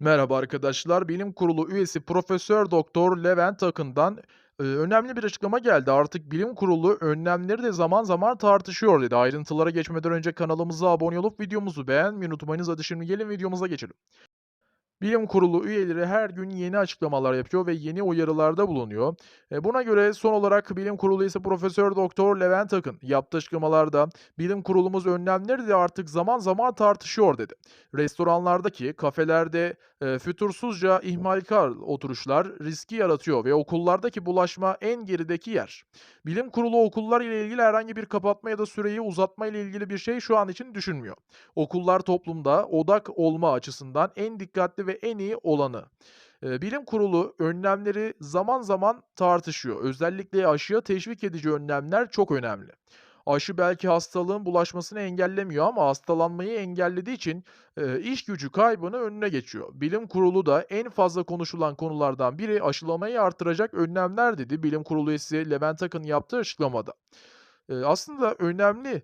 Merhaba arkadaşlar. Bilim Kurulu üyesi Profesör Doktor Levent Akın'dan önemli bir açıklama geldi. Artık Bilim Kurulu önlemleri de zaman zaman tartışıyor dedi. Ayrıntılara geçmeden önce kanalımıza abone olup videomuzu beğenmeyi unutmayınız. Hadi şimdi gelin videomuza geçelim. Bilim Kurulu üyeleri her gün yeni açıklamalar yapıyor ve yeni uyarılarda bulunuyor. E, buna göre son olarak Bilim Kurulu ise Profesör Doktor Levent Akın yaptığı açıklamalarda Bilim Kurulumuz önlemleri de artık zaman zaman tartışıyor dedi. Restoranlardaki, kafelerde e, fütursuzca ihmalkar oturuşlar riski yaratıyor ve okullardaki bulaşma en gerideki yer. Bilim Kurulu okullar ile ilgili herhangi bir kapatma ya da süreyi uzatma ile ilgili bir şey şu an için düşünmüyor. Okullar toplumda odak olma açısından en dikkatli ve en iyi olanı. Bilim kurulu önlemleri zaman zaman tartışıyor. Özellikle aşıya teşvik edici önlemler çok önemli. Aşı belki hastalığın bulaşmasını engellemiyor ama hastalanmayı engellediği için iş gücü kaybını önüne geçiyor. Bilim kurulu da en fazla konuşulan konulardan biri aşılamayı artıracak önlemler dedi. Bilim kurulu üyesi Levent Akın yaptığı açıklamada. Aslında önemli,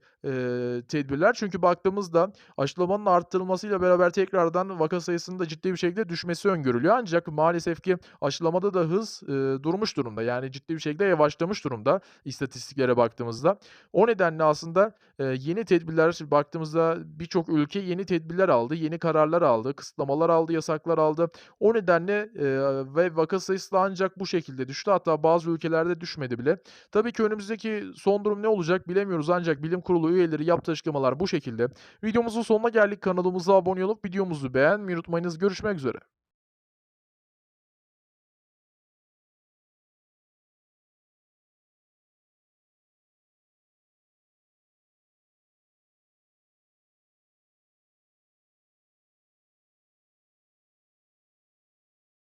tedbirler çünkü baktığımızda aşılamanın arttırılmasıyla beraber tekrardan vaka sayısının da ciddi bir şekilde düşmesi öngörülüyor. Ancak maalesef ki aşılamada da hız, durmuş durumda. Yani ciddi bir şekilde yavaşlamış durumda istatistiklere baktığımızda. O nedenle aslında, yeni tedbirler baktığımızda birçok ülke yeni tedbirler aldı, yeni kararlar aldı, kısıtlamalar aldı, yasaklar aldı. O nedenle, ve vaka sayısı da ancak bu şekilde düştü. Hatta bazı ülkelerde düşmedi bile. Tabii ki önümüzdeki son durum ne olacak bilemiyoruz ancak bilim kurulu üyeleri yaptığı açıklamalar bu şekilde. Videomuzun sonuna geldik. Kanalımıza abone olup videomuzu beğenmeyi unutmayınız. Görüşmek üzere.